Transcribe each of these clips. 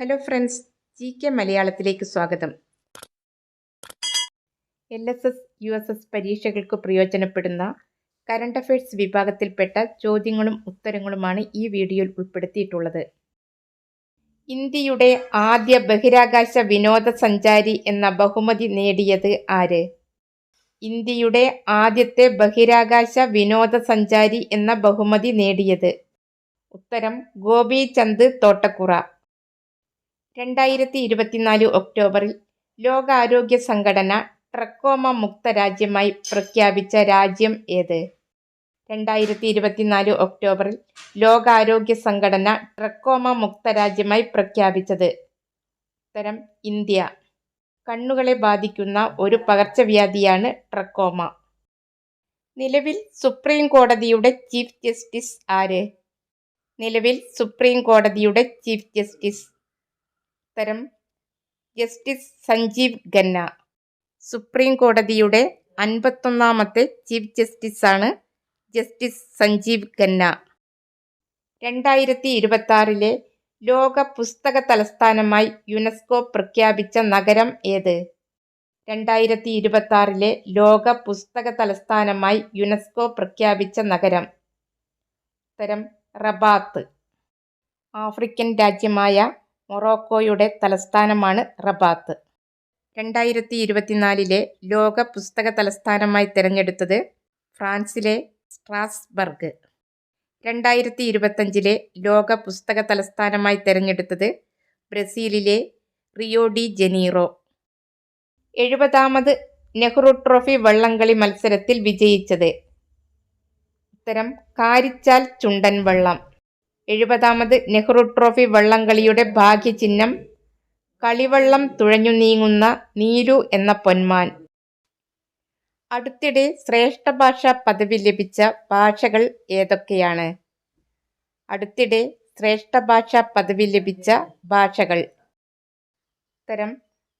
Hello friends G K മലയാളത്തിലേക്ക് സ്വാഗതം. L S S U S S പരീക്ഷകൾക്ക് പ്രയോജനപ്പെടുന്ന കറണ്ട് അഫയേഴ്സ് വിഭാഗത്തിൽപ്പെട്ട ചോദ്യങ്ങളും ഉത്തരങ്ങളുമാണ് ഈ വീഡിയോയിൽ ഉൾപ്പെടുത്തിയിട്ടുള്ളത്. ഇന്ത്യയുടെ ആദ്യ ബഹിരാകാശ വിനോദസഞ്ചാരി എന്ന ബഹുമതി നേടിയത് ആര്? ഇന്ത്യയുടെ ആദ്യത്തെ ബഹിരാകാശ വിനോദസഞ്ചാരി എന്ന ബഹുമതി നേടിയത്. ഉത്തരം ഗോപി ചന്ദ് തോട്ടക്കുറ. രണ്ടായിരത്തി ഇരുപത്തിനാല് ഒക്ടോബറിൽ ലോകാരോഗ്യ സംഘടന ട്രക്കോമ മുക്ത രാജ്യമായി പ്രഖ്യാപിച്ച രാജ്യം ഏത്? രണ്ടായിരത്തി ഇരുപത്തിനാല് ഒക്ടോബറിൽ ലോകാരോഗ്യ സംഘടന ട്രക്കോമ മുക്ത രാജ്യമായി പ്രഖ്യാപിച്ചത് ഉത്തരം ഇന്ത്യ. കണ്ണുകളെ ബാധിക്കുന്ന ഒരു പകർച്ചവ്യാധിയാണ് ട്രക്കോമ. നിലവിൽ സുപ്രീം കോടതിയുടെ ചീഫ് ജസ്റ്റിസ് ആര്? നിലവിൽ സുപ്രീം കോടതിയുടെ ചീഫ് ജസ്റ്റിസ് ഉത്തരം ജസ്റ്റിസ് സഞ്ജീവ് ഖന്ന. സുപ്രീം കോടതിയുടെ അൻപത്തൊന്നാമത്തെ ചീഫ് ജസ്റ്റിസാണ് ജസ്റ്റിസ് സഞ്ജീവ് ഖന്ന. രണ്ടായിരത്തി ഇരുപത്തി ലോക പുസ്തക തലസ്ഥാനമായി യുനെസ്കോ പ്രഖ്യാപിച്ച നഗരം ഏത്? രണ്ടായിരത്തി ഇരുപത്തി ലോക പുസ്തക തലസ്ഥാനമായി യുനെസ്കോ പ്രഖ്യാപിച്ച നഗരം. ഉത്തരം റബാത്ത്. ആഫ്രിക്കൻ രാജ്യമായ മൊറോക്കോയുടെ തലസ്ഥാനമാണ് റബാത്ത്. രണ്ടായിരത്തി ഇരുപത്തിനാലിലെ ലോക പുസ്തക തലസ്ഥാനമായി തിരഞ്ഞെടുത്തത് ഫ്രാൻസിലെ സ്ട്രാസ്ബർഗ്. രണ്ടായിരത്തി ഇരുപത്തഞ്ചിലെ ലോക പുസ്തക തലസ്ഥാനമായി തിരഞ്ഞെടുത്തത് ബ്രസീലിലെ റിയോ ഡി ജനീറോ. എഴുപതാമത് നെഹ്റു ട്രോഫി വള്ളംകളി മത്സരത്തിൽ വിജയിച്ചത്. ഉത്തരം കാരിച്ചാൽ ചുണ്ടൻ വള്ളം. എഴുപതാമത് നെഹ്റു ട്രോഫി വള്ളംകളിയുടെ ഭാഗ്യചിഹ്നം. കളിവള്ളം തുഴഞ്ഞു നീങ്ങുന്ന നീരു എന്ന പൊന്മാൻ. അടുത്തിടെ ശ്രേഷ്ഠ ഭാഷ പദവി ലഭിച്ച ഭാഷകൾ ഏതൊക്കെയാണ്? അടുത്തിടെ ശ്രേഷ്ഠ ഭാഷ പദവി ലഭിച്ച ഭാഷകൾ. ഉത്തരം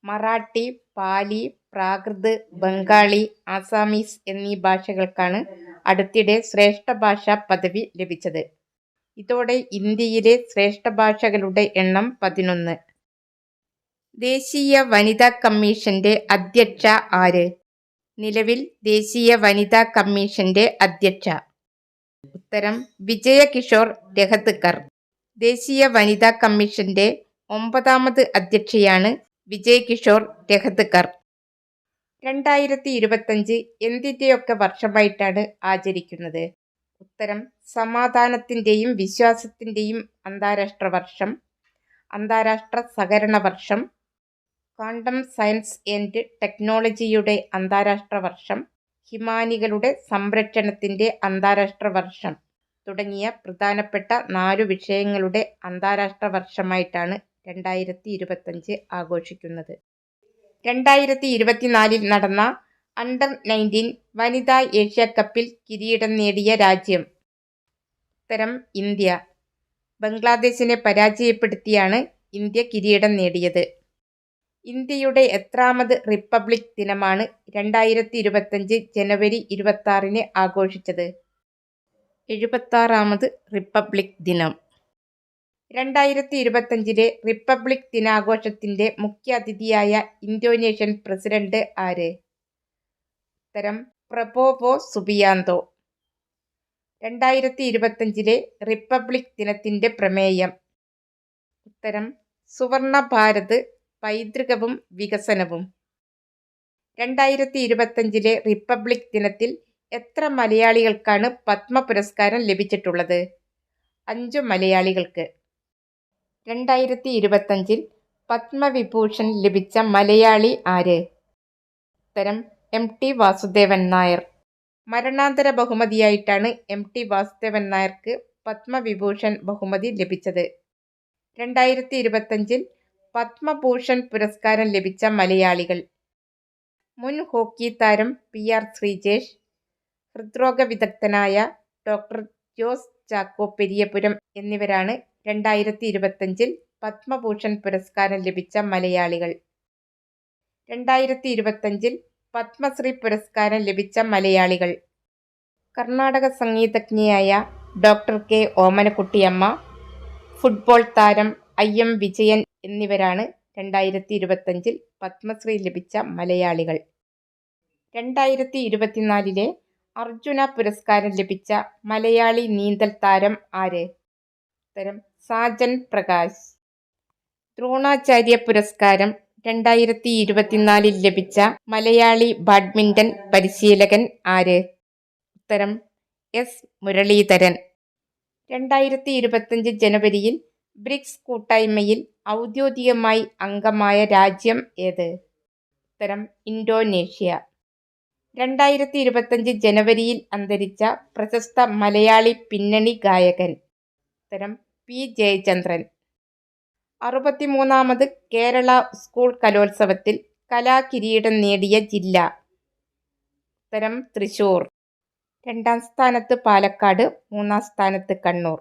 മറാഠി പാലി പ്രാകൃത് ബംഗാളി ആസാമീസ് എന്നീ ഭാഷകൾക്കാണ് അടുത്തിടെ ശ്രേഷ്ഠ ഭാഷ പദവി ലഭിച്ചത്. ഇതോടെ ഇന്ത്യയിലെ ശ്രേഷ്ഠ ഭാഷകളുടെ എണ്ണം പതിനൊന്ന്. ദേശീയ വനിതാ കമ്മീഷന്റെ അധ്യക്ഷ ആര്? നിലവിൽ ദേശീയ വനിതാ കമ്മീഷന്റെ അധ്യക്ഷ. ഉത്തരം വിജയകിഷോർ രഹത്കർ. ദേശീയ വനിതാ കമ്മീഷന്റെ ഒമ്പതാമത് അധ്യക്ഷയാണ് വിജയ് കിഷോർ രഹത്കർ. രണ്ടായിരത്തി ഇരുപത്തഞ്ച് എന്തിന്റെയൊക്കെ വർഷമായിട്ടാണ് ആചരിക്കുന്നത്? ഉത്തരം സമാധാനത്തിന്റെയും വിശ്വാസത്തിന്റെയും അന്താരാഷ്ട്ര വർഷം അന്താരാഷ്ട്ര സഹകരണ വർഷം ക്വാണ്ടം സയൻസ് ആൻഡ് ടെക്നോളജിയുടെ അന്താരാഷ്ട്ര വർഷം ഹിമാനികളുടെ സംരക്ഷണത്തിന്റെ അന്താരാഷ്ട്ര വർഷം തുടങ്ങിയ പ്രധാനപ്പെട്ട നാലു വിഷയങ്ങളുടെ അന്താരാഷ്ട്ര വർഷമായിട്ടാണ് രണ്ടായിരത്തി ഇരുപത്തഞ്ച് ആഘോഷിക്കുന്നത്. രണ്ടായിരത്തി ഇരുപത്തിനാലിൽ നടന്ന അണ്ടർ നയന്റീൻ വനിതാ ഏഷ്യ കപ്പിൽ കിരീടം നേടിയ രാജ്യം ഉത്തരം ഇന്ത്യ. ബംഗ്ലാദേശിനെ പരാജയപ്പെടുത്തിയാണ് ഇന്ത്യ കിരീടം നേടിയത്. ഇന്ത്യയുടെ എത്രാമത് റിപ്പബ്ലിക് ദിനമാണ് രണ്ടായിരത്തി ഇരുപത്തഞ്ച് ജനുവരി ഇരുപത്താറിന് ആഘോഷിച്ചത്. എഴുപത്താറാമത് റിപ്പബ്ലിക് ദിനം. രണ്ടായിരത്തി ഇരുപത്തഞ്ചിലെ റിപ്പബ്ലിക് ദിനാഘോഷത്തിന്റെ മുഖ്യാതിഥിയായ ഇന്തോനേഷ്യൻ പ്രസിഡന്റ് ആര്? ഉത്തരം പ്രബോവോ സുബിയാന്തോ. രണ്ടായിരത്തി ഇരുപത്തഞ്ചിലെ റിപ്പബ്ലിക് ദിനത്തിന്റെ പ്രമേയം. ഉത്തരം സുവർണ ഭാരത് പൈതൃകവും വികസനവും. രണ്ടായിരത്തി ഇരുപത്തഞ്ചിലെ റിപ്പബ്ലിക് ദിനത്തിൽ എത്ര മലയാളികൾക്കാണ് പത്മ പുരസ്കാരം ലഭിച്ചിട്ടുള്ളത്? അഞ്ചു മലയാളികൾക്ക്. രണ്ടായിരത്തി ഇരുപത്തഞ്ചിൽ പത്മവിഭൂഷൺ ലഭിച്ച മലയാളി ആര്? ഉത്തരം എം ടി വാസുദേവൻ നായർ. മരണാന്തര ബഹുമതിയായിട്ടാണ് എം ടി വാസുദേവൻ നായർക്ക് പത്മവിഭൂഷൺ ബഹുമതി ലഭിച്ചത്. രണ്ടായിരത്തി ഇരുപത്തഞ്ചിൽ പത്മഭൂഷൺ പുരസ്കാരം ലഭിച്ച മലയാളികൾ. മുൻ ഹോക്കി താരം പി ആർ ശ്രീജേഷ് ഹൃദ്രോഗ വിദഗ്ധനായ ഡോക്ടർ ജോസ് ചാക്കോ പെരിയപുരം എന്നിവരാണ് രണ്ടായിരത്തി ഇരുപത്തഞ്ചിൽ പത്മഭൂഷൺ പുരസ്കാരം ലഭിച്ച മലയാളികൾ. രണ്ടായിരത്തി ഇരുപത്തഞ്ചിൽ പത്മശ്രീ പുരസ്കാരം ലഭിച്ച മലയാളികൾ. കർണാടക സംഗീതജ്ഞയായ ഡോക്ടർ കെ ഓമനക്കുട്ടിയമ്മ ഫുട്ബോൾ താരം ഐ എം വിജയൻ എന്നിവരാണ് രണ്ടായിരത്തി ഇരുപത്തഞ്ചിൽ പത്മശ്രീ ലഭിച്ച മലയാളികൾ. രണ്ടായിരത്തി ഇരുപത്തിനാലിലെ അർജുന പുരസ്കാരം ലഭിച്ച മലയാളി നീന്തൽ താരം ആര്? ഉത്തരം സാജൻ പ്രകാശ്. ദ്രോണാചാര്യ പുരസ്കാരം രണ്ടായിരത്തി ഇരുപത്തിനാലിൽ ലഭിച്ച മലയാളി ബാഡ്മിന്റൺ പരിശീലകൻ ആര്? ഉത്തരം എസ്. മുരളീധരൻ. രണ്ടായിരത്തി ഇരുപത്തഞ്ച് ജനുവരിയിൽ ബ്രിക്സ് കൂട്ടായ്മയിൽ ഔദ്യോഗികമായി അംഗമായ രാജ്യം ഏത്? ഉത്തരം ഇന്തോനേഷ്യ. രണ്ടായിരത്തി ഇരുപത്തഞ്ച് ജനുവരിയിൽ അന്തരിച്ച പ്രശസ്ത മലയാളി പിന്നണി ഗായകൻ. ഉത്തരം പി. ജയചന്ദ്രൻ. അറുപത്തിമൂന്നാമത് കേരള സ്കൂൾ കലോത്സവത്തിൽ കലാകിരീടം നേടിയ ജില്ല. ഉത്തരം തൃശൂർ. രണ്ടാം സ്ഥാനത്ത് പാലക്കാട് മൂന്നാം സ്ഥാനത്ത് കണ്ണൂർ.